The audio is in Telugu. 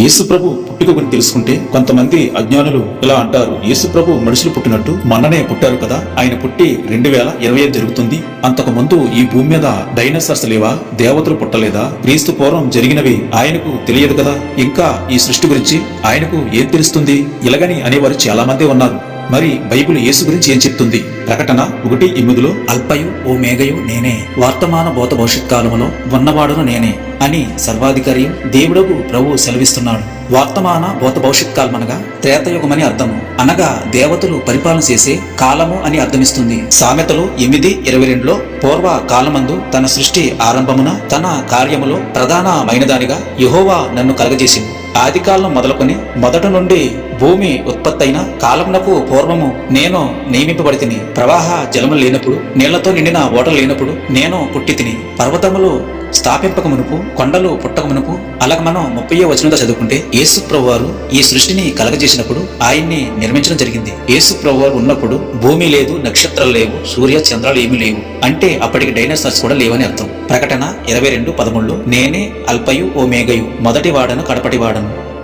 యేసు ప్రభు పుట్టుక గురించి తెలుసుకుంటే కొంతమంది అజ్ఞానులు ఇలా అంటారు యేసు ప్రభు మనుషులు పుట్టినట్టు మొన్ననే పుట్టారు కదా ఆయన పుట్టి రెండు వేల ఇరవై ఐదు జరుగుతుంది. అంతకు ముందు ఈ భూమి మీద డైనోసార్స్ లేవా? దేవతలు పుట్టలేదా? క్రీస్తు పూర్వం జరిగినవి ఆయనకు తెలియదు కదా. ఇంకా ఈ సృష్టి గురించి ఆయనకు ఏం తెలుస్తుంది? ఇలాగని అనేవారు చాలా మంది ఉన్నారు. మరి బైబిల్ యేసు గురించి ఏం చెప్తుంది? ప్రకటన ఒకటి ఎనిమిదిలో అల్పయు ఓ మేఘయు నేనే వర్తమాన భూత భవిష్యత్ కాలములో ఉన్నవాడును నేనే అని సర్వాధికారి దేవుడకు ప్రభువు సెలవిస్తున్నాడు. వర్తమాన భూత భవిష్యత్ కాలం అనగా త్రేతయుగమని అర్థము. అనగా దేవతలు పరిపాలన చేసే కాలము అని అర్థమిస్తుంది. సామెతలు ఎనిమిది ఇరవై రెండులో పూర్వ కాలమందు తన సృష్టి ఆరంభమున తన కార్యములో ప్రధానమైనదానిగా యహోవా నన్ను కలగజేసింది. ఆది కాలం మొదలుకొని మొదట నుండి భూమి ఉత్పత్తైన కాలమునకు పూర్వము నేను నియమింపబడితిని. ప్రవాహ జలము లేనప్పుడు నీళ్ళతో నిండిన ఓటలు లేనప్పుడు నేను పుట్టి తిని పర్వతములు స్థాపింపక మునుపు కొండలు పుట్టక మునుపు అలాగ మనం ముప్పై వచనంతో చదువుకుంటే యేసు ప్రభువారు ఈ సృష్టిని కలగజేసినప్పుడు ఆయన్ని నిర్మించడం జరిగింది. యేసు ప్రభువారు ఉన్నప్పుడు భూమి లేదు నక్షత్రాలు లేవు సూర్య చంద్రాలు ఏమీ లేవు. అంటే అప్పటికి డైనోసార్స్ కూడా లేవని అర్థం. ప్రకటన ఇరవై రెండు పదమూడులో నేనే అల్పయు ఓ మేఘయు మొదటి వాడను కడపటి వాడను.